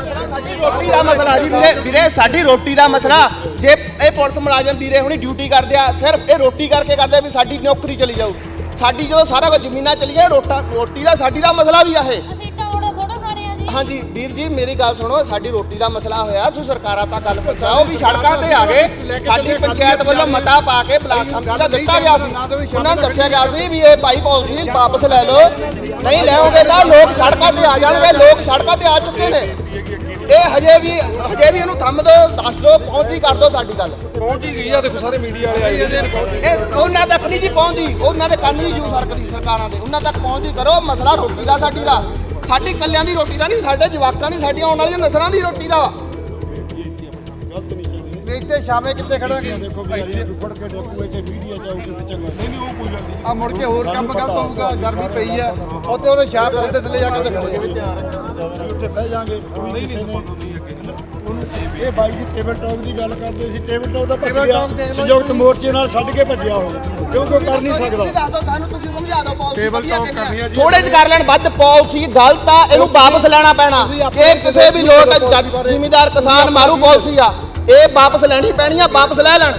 ਮਸਲਾ ਸਾਡੀ ਰੋਟੀ ਦਾ ਮਸਲਾ ਜੀ ਵੀਰੇ ਵੀਰੇ ਸਾਡੀ ਰੋਟੀ ਦਾ ਮਸਲਾ। ਜੇ ਇਹ ਪੁਲਿਸ ਮੁਲਾਜ਼ਮ ਵੀਰੇ ਹੁਣੀ ਡਿਊਟੀ ਕਰਦੇ ਆ ਸਿਰਫ ਇਹ ਰੋਟੀ ਕਰਕੇ ਕਰਦੇ ਆ ਵੀ ਸਾਡੀ ਨੌਕਰੀ ਚਲੀ ਜਾਊ। ਸਾਡੀ ਜਦੋਂ ਸਾਰਾ ਕੁਝ ਜ਼ਮੀਨਾਂ ਚਲੀ ਜਾਏ ਰੋਟਾ ਰੋਟੀ ਦਾ ਸਾਡੀ ਦਾ ਮਸਲਾ ਵੀ ਆ ਇਹ। ਅਸੀਂ ਟਾਉਣਾ ਥੋੜਾ ਖਾਣੇ ਆ ਜੀ। ਹਾਂਜੀ ਵੀਰ ਜੀ ਮੇਰੀ ਗੱਲ ਸੁਣੋ ਸਾਡੀ ਰੋਟੀ ਦਾ ਮਸਲਾ ਹੋਇਆ ਤੁਸੀਂ ਸਰਕਾਰਾਂ ਤੱਕ ਗੱਲ ਪਹੁੰਚਾਓ ਵੀ ਸੜਕਾਂ ਤੇ ਆ ਗਏ। ਸਾਡੀ ਪੰਚਾਇਤ ਵੱਲੋਂ ਮਤਾ ਪਾ ਕੇ ਬਲਾਕ ਸੰਮਤੀ ਦਾ ਦਿੱਤਾ ਗਿਆ ਸੀ। ਉਹਨਾਂ ਨੂੰ ਦੱਸਿਆ ਗਿਆ ਸੀ ਵੀ ਇਹ ਪਾਲਿਸੀ ਵਾਪਸ ਲੈ ਲਓ। ਨਹੀਂ ਲੈਓਗੇ ਤਾਂ ਲੋਕ ਸੜਕਾਂ ਤੇ ਆ ਜਾਣਗੇ ਲੋਕ ਸੜਕਾਂ ਤੇ ਆ ਚੁੱਕੇ ਨੇ। ਇਹ ਹਜੇ ਵੀ ਹਜੇ ਵੀ ਇਹਨੂੰ ਥੰਮ ਦਿਓ ਦੱਸ ਦਿਓ ਪਹੁੰਚੀ ਕਰ ਦਿਓ ਸਾਡੀ ਗੱਲ। ਪਹੁੰਚ ਹੀ ਗਈ ਆ ਦੇਖੋ ਸਾਰੇ ਮੀਡੀਆ ਵਾਲੇ ਆਏ ਨੇ। ਇਹ ਉਹਨਾਂ ਤੱਕ ਨਹੀਂ ਜੀ ਪਹੁੰਚਦੀ ਉਹਨਾਂ ਦੇ ਕੰਨ ਨਹੀਂ ਜੂ ਸਰਕਦੀ ਸਰਕਾਰਾਂ ਦੇ। ਉਹਨਾਂ ਤੱਕ ਪਹੁੰਚਦੀ ਕਰੋ ਮਸਲਾ ਰੋਟੀ ਦਾ ਸਾਡੀ ਦਾ। ਸਾਡੀ ਕੱਲਿਆਂ ਦੀ ਰੋਟੀ ਦਾ ਨਹੀਂ ਸਾਡੇ ਜਵਾਕਾਂ ਦੀ ਸਾਡੀਆਂ ਆਉਣ ਵਾਲੀਆਂ ਨਸਲਾਂ ਦੀ ਰੋਟੀ ਦਾ। ਇੱਥੇ ਸ਼ਾਮੇ ਕਿੱਥੇ ਖੜਾਂਗੇ ਦੇਖੋ ਵੀ ਇਹ ਫੜ ਕੇ ਡੇਪੂ ਇੱਥੇ ਮੀਡੀਆ ਚਾਹੂਗੀ ਤੇ ਚੰਗਾ। ਨਹੀਂ ਨਹੀਂ ਉਹ ਕੋਈ ਗੱਲ ਨਹੀਂ। ਆ ਮੁੜ ਕੇ ਹੋਰ ਕੰਮ ਗਲਤ ਹੋਊਗਾ ਗਰਮੀ ਪਈ ਆ ਉੱਥੇ ਉਹਨੇ ਸ਼ਾਪ ਪੁੱਲ ਦੇ ਥੱਲੇ ਜਾ ਕੇ ਉੱਥੇ ਬਹਿ ਜਾਾਂਗੇ ਕੋਈ ਕਿਸੇ ਨੇ ਉਹਨੂੰ ਇਹ ਬਾਈ ਜੀ ਟੇਬਲ ਟਾਕ ਦੀ ਗੱਲ ਕਰਦੇ ਸੀ ਟੇਬਲ ਟਾਕ ਦਾ ਭੱਜ ਟੇਬਲ ਗਿਆ। ਟਾਕ ਦੇਖ ਲਓ ਸੰਯੁਕਤ ਮੋਰਚੇ ਨਾਲ ਛੱਡ ਕੇ ਭੱਜਿਆ ਉਹ ਕਿਉਂਕਿ ਉਹ ਕਰ ਨਹੀਂ ਸਕਦਾ। ਤੁਸੀਂ ਦੱਸ ਦਿਓ ਸਾਨੂੰ ਤੁਸੀਂ ਸਮਝਾ ਦਿਓ ਪਾਲਿਸੀ Table ਵਧੀਆ talk ਕਿਵੇਂ ਆ। ਕਰਨੀ ਆ ਜੀ। ਥੋੜੇ ਜਿਹੇ ਕਰ ਲੈਣ ਵੱਧ ਪਾਲਿਸੀ ਗਲਤ ਆ ਇਹਨੂੰ ਵਾਪਸ ਲੈਣਾ ਪੈਣਾ। ਇਹ ਕਿਸੇ ਵੀ ਲੋਕ ਜ਼ਿਮੀਦਾਰ ਕਿਸਾਨ ਮਾਰੂ ਪਾਲਿਸੀ ਆ। ਇਹ ਵਾਪਸ ਲੈਣੀ ਪੈਣੀ ਆ ਵਾਪਸ ਲੈ ਲੈਣ।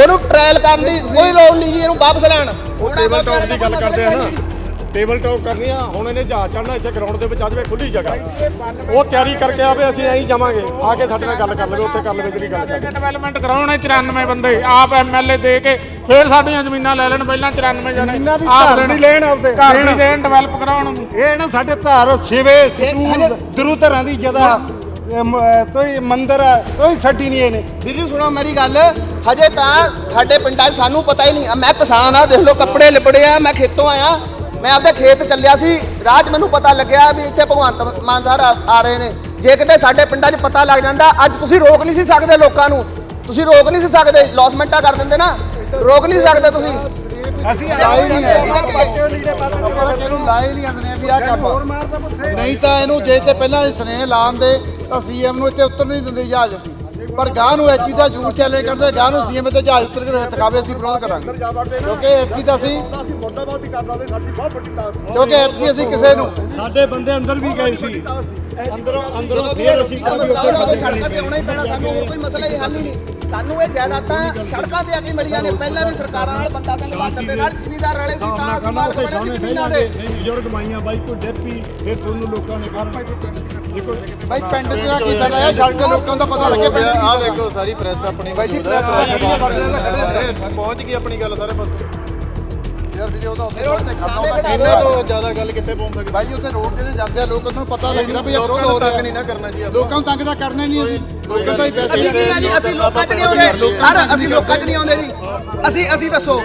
ਉਹਨੂੰ ਟ੍ਰਾਇਲ ਕਰਨ ਦੀ ਕੋਈ ਲੋੜ ਨਹੀਂ ਜੀ ਇਹਨੂੰ ਵਾਪਸ ਲੈਣ। ਉਹ ਟੇਬਲ ਟਾਕ ਦੀ ਗੱਲ ਕਰਦੇ ਆ ਨਾ। ਟੇਬਲ ਟਾਕ ਕਰਨੀ ਆ ਹੁਣ ਇਹਨੇ ਜਹਾਜ਼ ਚੜਨਾ ਇੱਥੇ ਗਰਾਊਂਡ ਦੇ ਵਿੱਚ ਅੱਜ ਵੇ ਖੁੱਲੀ ਜਗ੍ਹਾ। ਉਹ ਤਿਆਰੀ ਕਰਕੇ ਆਵੇ ਅਸੀਂ ਐਂ ਜਾਵਾਂਗੇ। ਆ ਕੇ ਸਾਡੇ ਨਾਲ ਗੱਲ ਕਰ ਲਵੇ ਉੱਥੇ ਕਰ ਲਵੇ ਜਿਹੜੀ ਗੱਲ ਕਰਨੀ। ਡਿਵੈਲਪਮੈਂਟ ਕਰਾਉਣੇ 94 ਬੰਦੇ ਆਪ ਐਮਐਲਏ ਦੇ ਕੇ ਫਿਰ ਸਾਡੀਆਂ ਜ਼ਮੀਨਾਂ ਲੈ ਲੈਣ ਪਹਿਲਾਂ 94 ਜਣੇ। ਆਪ ਨਹੀਂ ਲੈਣ ਆਪਦੇ। ਘਰ ਨਹੀਂ ਦੇਣ। ਡਿਵੈਲਪ ਕਰਾਉਣ। ਇਹ ਨਾ ਸਾਡੇ ਧਾਰ ਸਿਵੇ ਸਕੂਲ ਗੁਰੂ ਧਰਾਂ ਦੀ ਜਗ੍ਹਾ। ਕੋਈ ਮੰਦਿਰ ਹੈ, ਕੋਈ ਛੱਡੀ ਨਹੀਂ ਇਹਨੇ। ਵੀਰ ਜੀ, ਸੁਣੋ ਮੇਰੀ ਗੱਲ। ਹਜੇ ਤਾਂ ਸਾਡੇ ਪਿੰਡਾਂ 'ਚ ਸਾਨੂੰ ਪਤਾ ਹੀ ਨਹੀਂ। ਮੈਂ ਕਿਸਾਨ ਆ ਦੇਖ ਲਓ, ਕੱਪੜੇ ਲਿਬੜੇ ਆ, ਮੈਂ ਖੇਤੋਂ ਆਇਆ। ਮੈਂ ਆਪਦੇ ਖੇਤ ਚੱਲਿਆ ਸੀ। ਰਾਹ 'ਚ ਮੈਨੂੰ ਪਤਾ ਲੱਗਿਆ ਵੀ ਇੱਥੇ ਭਗਵੰਤ ਮਾਨ ਸਾਹਿਬ ਆ- ਆ ਰਹੇ ਨੇ। ਜੇ ਕਿਤੇ ਸਾਡੇ ਪਿੰਡਾਂ 'ਚ ਪਤਾ ਲੱਗ ਜਾਂਦਾ, ਅੱਜ ਤੁਸੀਂ ਰੋਕ ਨਹੀਂ ਸੀ ਸਕਦੇ ਲੋਕਾਂ ਨੂੰ। ਤੁਸੀਂ ਰੋਕ ਨਹੀਂ ਸੀ ਸਕਦੇ। ਲੌਸਮੈਂਟਾਂ ਕਰ ਦਿੰਦੇ ਨਾ। ਰੋਕ ਨਹੀਂ ਸਕਦੇ ਤੁਸੀਂ। ਅਸੀਂ ਲਾਏ ਨਹੀਂ ਹੈ ਆਪਾਂ ਤਾਂ ਕਿਹਨੂੰ ਲਾਏ ਨਹੀਂ ਅੰਦਨੇ ਵੀ ਆ। ਕੰਮ ਨਹੀਂ ਤਾਂ ਇਹਨੂੰ ਜੇ ਤੇ ਪਹਿਲਾਂ ਇਹ ਸੁਨੇਹ ਲਾਣ ਦੇ ਤਾਂ ਸੀਐਮ ਨੂੰ ਇੱਥੇ ਉਤਰ ਨਹੀਂ ਦਿੰਦੇ ਜਹਾਜ਼ ਅਸੀਂ। ਪਰ ਗਾਂ ਨੂੰ ਐਚੀ ਦਾ ਜ਼ਰੂਰ ਚੱਲੇ ਕਰਦੇ ਗਾਂ ਨੂੰ ਸੀਐਮ ਤੇ ਜਹਾਜ਼ ਉਤਰ ਕੇ ਤਕਾਵੇ ਅਸੀਂ ਵਿਰੋਧ ਕਰਾਂਗੇ। ਕਿਉਂਕਿ ਐਚੀ ਤਾਂ ਅਸੀਂ ਅਸੀਂ ਮੁਰਦਾਬਾਦ ਵੀ ਕਰਦਾ ਤੇ ਸਾਡੀ ਬਹੁਤ ਵੱਡੀ ਤਾਕਤ ਕਿਉਂਕਿ ਐਚੀ ਅਸੀਂ ਕਿਸੇ ਨੂੰ ਸਾਡੇ ਬੰਦੇ ਅੰਦਰ ਵੀ ਗਏ ਸੀ। ਅੰਦਰੋਂ ਅੰਦਰੋਂ ਫੇਰ ਅਸੀਂ ਕਿਹਾ ਵੀ ਉੱਥੇ ਮਸਲਾ ਗੱਲ ਸੜਕਾਂ ਤੇ ਕਰਨੀ ਆਉਣਾ ਹੀ ਪੈਣਾ ਸਾਨੂੰ ਹੋਰ ਕੋਈ ਮਸਲਾ ਹੀ ਹੱਲ ਹੀ ਨਹੀਂ। ਸਾਨੂੰ ਇਹ ਜਾਇਦਾਦਾਂ ਸੜਕਾਂ ਤੇ ਆ ਕੇ ਮਿਲੀਆਂ ਨੇ। ਪਹਿਲਾਂ ਵੀ ਸਰਕਾਰਾਂ ਨਾਲ ਬੰਦਾ ਸਿੰਘ ਬਾਦਲ ਦੇ ਨਾਲ ਜ਼ਿਮੀਦਾਰ ਰਲੇ ਸੀ ਤਾਂ ਉੱਥੇ ਬਣੇ ਜ਼ਮੀਨਾਂ ਦੇ। ਨਹੀਂ ਬਜ਼ੁਰਗ ਮਾਈਆਂ ਬਾਈ ਕੋਈ ਡੇਪੀ ਫਿਰ ਤੁਹਾਨੂੰ ਲੋਕਾਂ ਨੇ ਕਹਿਣਾ। ਦੇਖੋ ਬਾਈ ਪਿੰਡ ਤੇ ਆ ਕੀ ਬਣਾ ਹੈ ਸੜਕ ਤੇ ਲੋਕਾਂ ਦਾ ਪਤਾ ਲੱਗੇ ਪਿੰਡ ਆ। ਦੇਖੋ ਸਾਰੀ ਪ੍ਰੈਸ ਆਪਣੀ ਬਾਈ ਜੀ ਪ੍ਰੈਸ। ਪਹੁੰਚ ਗਈ ਆਪਣੀ ਗੱਲ ਸਾਰੇ ਪਾਸੇ। ਯਾਰ ਵੀਡੀਓ ਤਾਂ ਉੱਥੇ ਰੋਡ ਤੇ ਖੜਨਾ ਹੁੰਦਾ ਇਹਨਾਂ ਤੋਂ ਜ਼ਿਆਦਾ ਗੱਲ ਕਿੱਥੇ ਪਹੁੰਚ ਸਕਦੀ? ਬਾਈ ਜੀ ਉੱਥੇ ਰੋਡ ਤੇ ਜਾਂਦੇ ਆ ਲੋਕਾਂ ਨੂੰ ਪਤਾ ਲੱਗਦਾ ਵੀ ਨੂੰ ਤੰਗ ਨਹੀਂ ਨਾ ਕਰਨਾ ਜੀ ਲੋਕਾਂ ਨੂੰ ਤੰਗ ਤਾਂ ਕਰਨਾ ਨਹੀਂ ਅਸੀਂ। ਲੋਕਾਂ ਦਾ ਹੀ ਪੈਸੇ ਅਸੀਂ ਨਹੀਂ ਆ। ਜੀ ਅਸੀਂ ਲੋਕਾਂ 'ਚ ਨਹੀਂ ਆਉਂਦੇ। ਸਰ ਅਸੀਂ ਲੋਕਾਂ 'ਚ ਨਹੀਂ ਆਉਂਦੇ ਜੀ। ਅਸੀਂ ਅਸੀਂ ਦੱਸੋ।